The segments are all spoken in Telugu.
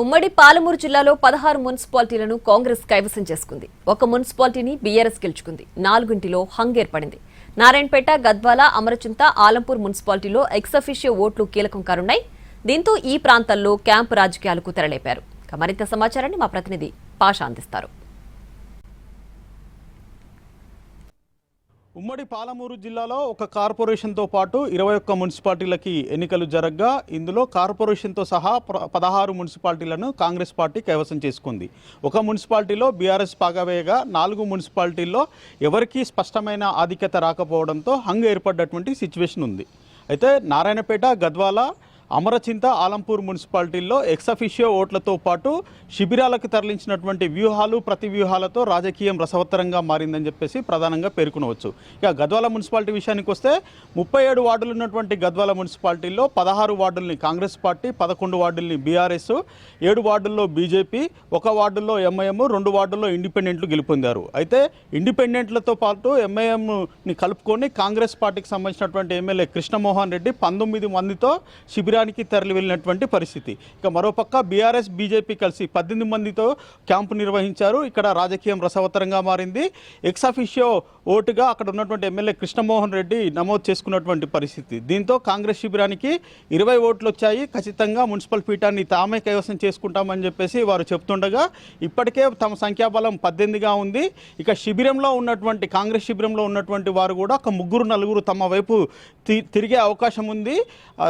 ఉమ్మడి పాలమూరు జిల్లాలో పదహారు మున్సిపాలిటీలను కాంగ్రెస్ కైవసం చేసుకుంది. ఒక మున్సిపాలిటీని బీఆర్ఎస్ గెలుచుకుంది. నాలుగింటిలో హంగ్ ఏర్పడింది. నారాయణపేట గద్వాల అమరచింత ఆలంపూర్ మున్సిపాలిటీలో ఎక్సఫిషియో ఓట్లు కీలకం కానున్నాయి. దీంతో ఈ ప్రాంతాల్లో క్యాంపు రాజకీయాలకు తెరలేపారు. మరింత సమాచారాన్ని మా ప్రతినిధి పాష అందిస్తారు. ఉమ్మడి పాలమూరు జిల్లాలో ఒక కార్పొరేషన్తో పాటు ఇరవై ఒక్క మున్సిపాలిటీలకి ఎన్నికలు జరగ్గా. ఇందులో కార్పొరేషన్తో సహా పదహారు మున్సిపాలిటీలను కాంగ్రెస్ పార్టీ కైవసం చేసుకుంది. ఒక మున్సిపాలిటీలో బీఆర్ఎస్ పాగవేయగా నాలుగు మున్సిపాలిటీల్లో ఎవరికీ స్పష్టమైన ఆధిక్యత రాకపోవడంతో హంగ్ ఏర్పడ్డటువంటి సిచ్యువేషన్ ఉంది. అయితే నారాయణపేట గద్వాల అమరచింత ఆలంపూర్ మున్సిపాలిటీల్లో ఎక్సఫిషియో ఓట్లతో పాటు శిబిరాలకు తరలించినటువంటి వ్యూహాలు ప్రతి వ్యూహాలతో రాజకీయం రసవత్తరంగా మారిందని చెప్పేసి ప్రధానంగా పేర్కొనవచ్చు. ఇక గద్వాల మున్సిపాలిటీ విషయానికి వస్తే ముప్పై ఏడు వార్డులు ఉన్నటువంటి గద్వాల మున్సిపాలిటీల్లో పదహారు వార్డుల్ని కాంగ్రెస్ పార్టీ పదకొండు వార్డుల్ని బీఆర్ఎస్ ఏడు వార్డుల్లో బీజేపీ ఒక వార్డుల్లో ఎంఐఎం రెండు వార్డుల్లో ఇండిపెండెంట్లు గెలుపొందారు. అయితే ఇండిపెండెంట్లతో పాటు ఎంఐఎంని కలుపుకొని కాంగ్రెస్ పార్టీకి సంబంధించినటువంటి ఎమ్మెల్యే కృష్ణమోహన్ రెడ్డి పంతొమ్మిది మందితో శిబిరానికి తరలి వెళ్ళినటువంటి పరిస్థితి. ఇక మరోపక్క బీఆర్ఎస్ బీజేపీ కలిసి పద్దెనిమిది మందితో క్యాంపు నిర్వహించారు. ఇక్కడ రాజకీయం రసవత్తరంగా మారింది. ఎక్సాఫిషియో ఓటుగా అక్కడ ఉన్నటువంటి ఎమ్మెల్యే కృష్ణమోహన్ రెడ్డి నమోదు చేసుకున్నటువంటి పరిస్థితి. దీంతో కాంగ్రెస్ శిబిరానికి ఇరవై ఓట్లు వచ్చాయి. ఖచ్చితంగా మున్సిపల్ పీఠాన్ని తామే కైవసం చేసుకుంటామని చెప్పేసి వారు చెప్తుండగా ఇప్పటికే తమ సంఖ్యాబలం పద్దెనిమిదిగా ఉంది. ఇక శిబిరంలో ఉన్నటువంటి కాంగ్రెస్ శిబిరంలో ఉన్నటువంటి వారు కూడా ఒక ముగ్గురు నలుగురు తమ వైపు తి- తిరిగే అవకాశం ఉంది.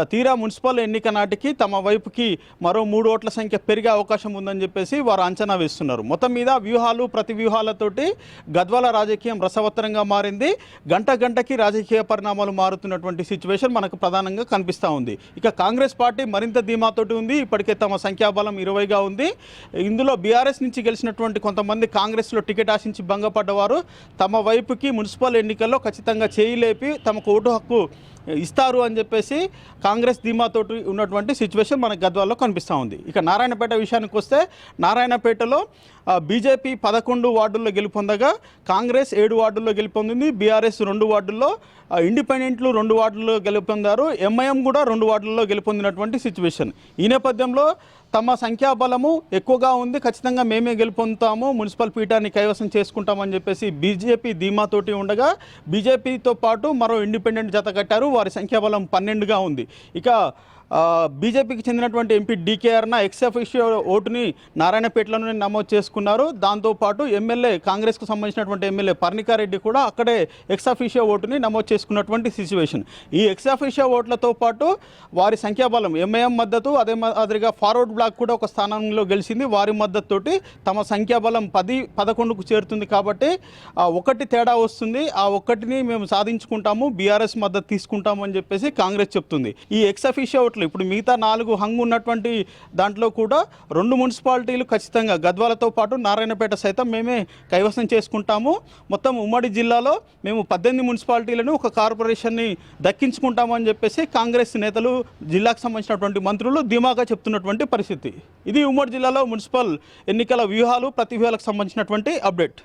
తీరా మున్సిపల్ ఎన్నిక నాటికి తమ వైపుకి మరో మూడు ఓట్ల సంఖ్య పెరిగే అవకాశం ఉందని చెప్పేసి వారు అంచనా వేస్తున్నారు. మొత్తం మీద వ్యూహాలు ప్రతి వ్యూహాలతోటి గద్వాల రాజకీయం రసవత్త రసవత్తరంగా మారింది. గంట గంటకి రాజకీయ పరిణామాలు మారుతున్నటువంటి సిచ్యువేషన్ మనకు ప్రధానంగా కనిపిస్తూ ఉంది. ఇక కాంగ్రెస్ పార్టీ మరింత ధీమాతోటి ఉంది. ఇప్పటికే తమ సంఖ్యాబలం ఇరవైగా ఉంది. ఇందులో బీఆర్ఎస్ నుంచి గెలిచినటువంటి కొంతమంది కాంగ్రెస్లో టికెట్ ఆశించి భంగపడ్డవారు తమ వైపుకి మున్సిపల్ ఎన్నికల్లో ఖచ్చితంగా చేయిలేపి తమకు ఓటు హక్కు ఇస్తారు అని చెప్పేసి కాంగ్రెస్ ధీమాతోటి ఉన్నటువంటి సిచ్యువేషన్ మనకు గద్వాల్లో కనిపిస్తూ ఉంది. ఇక నారాయణపేట విషయానికి వస్తే నారాయణపేటలో బీజేపీ పదకొండు వార్డుల్లో గెలుపొందగా కాంగ్రెస్ ఏడు వార్డుల్లో గెలుపొందింది బీఆర్ఎస్ రెండు వార్డుల్లో ఇండిపెండెంట్లు రెండు వార్డుల్లో గెలుపొందారు ఎంఐఎం కూడా రెండు వార్డుల్లో గెలుపొందినటువంటి సిచ్యువేషన్. ఈ నేపథ్యంలో తమ సంఖ్యాబలము ఎక్కువగా ఉంది. ఖచ్చితంగా మేమే గెలుపొందుతాము. మున్సిపల్ పీఠాన్ని కైవసం చేసుకుంటామని చెప్పేసి బీజేపీ ధీమాతోటి ఉండగా బీజేపీతో పాటు మరో ఇండిపెండెంట్ జత కట్టారు. వారి సంఖ్యాబలం పన్నెండుగా ఉంది. ఇక బీజేపీకి చెందినటువంటి ఎంపీ డీకేఆర్న ఎక్సఫిషియో ఓటుని నారాయణపేటలోనే నమోదు చేసుకున్నారు. దాంతోపాటు ఎమ్మెల్యే కాంగ్రెస్కు సంబంధించినటువంటి ఎమ్మెల్యే పర్ణికారెడ్డి కూడా అక్కడే ఎక్సఫిషియో ఓటుని నమోదు చేసుకున్నటువంటి సిచ్యువేషన్ ఈ ఎక్సఫిషియో ఓట్లతో పాటు వారి సంఖ్యాబలం ఎంఐఎం మద్దతు అదే మాదిరిగా ఫార్వర్డ్ బ్లాక్ కూడా ఒక స్థానంలో గెలిచింది. వారి మద్దతుతోటి తమ సంఖ్యాబలం పది పదకొండుకు చేరుతుంది కాబట్టి ఒకటి తేడా వస్తుంది. ఆ ఒక్కటిని మేము సాధించుకుంటాము బీఆర్ఎస్ మద్దతు తీసుకుంటాము అని చెప్పేసి కాంగ్రెస్ చెప్తుంది. ఈ ఎక్సఫిషియో ఓట్లు ఇప్పుడు మిగతా నాలుగు హంగు ఉన్నటువంటి దాంట్లో కూడా రెండు మున్సిపాలిటీలు ఖచ్చితంగా గద్వాలతో పాటు నారాయణపేట సైతం మేమే కైవసం చేసుకుంటాము. మొత్తం ఉమ్మడి జిల్లాలో మేము పద్దెనిమిది మున్సిపాలిటీలను ఒక కార్పొరేషన్ని దక్కించుకుంటామని చెప్పేసి కాంగ్రెస్ నేతలు జిల్లాకు సంబంధించినటువంటి మంత్రులు ధీమాగా చెప్తున్నటువంటి పరిస్థితి. ఇది ఉమ్మడి జిల్లాలో మున్సిపల్ ఎన్నికల వ్యూహాలు ప్రతి వ్యూహాలకు సంబంధించినటువంటి అప్డేట్.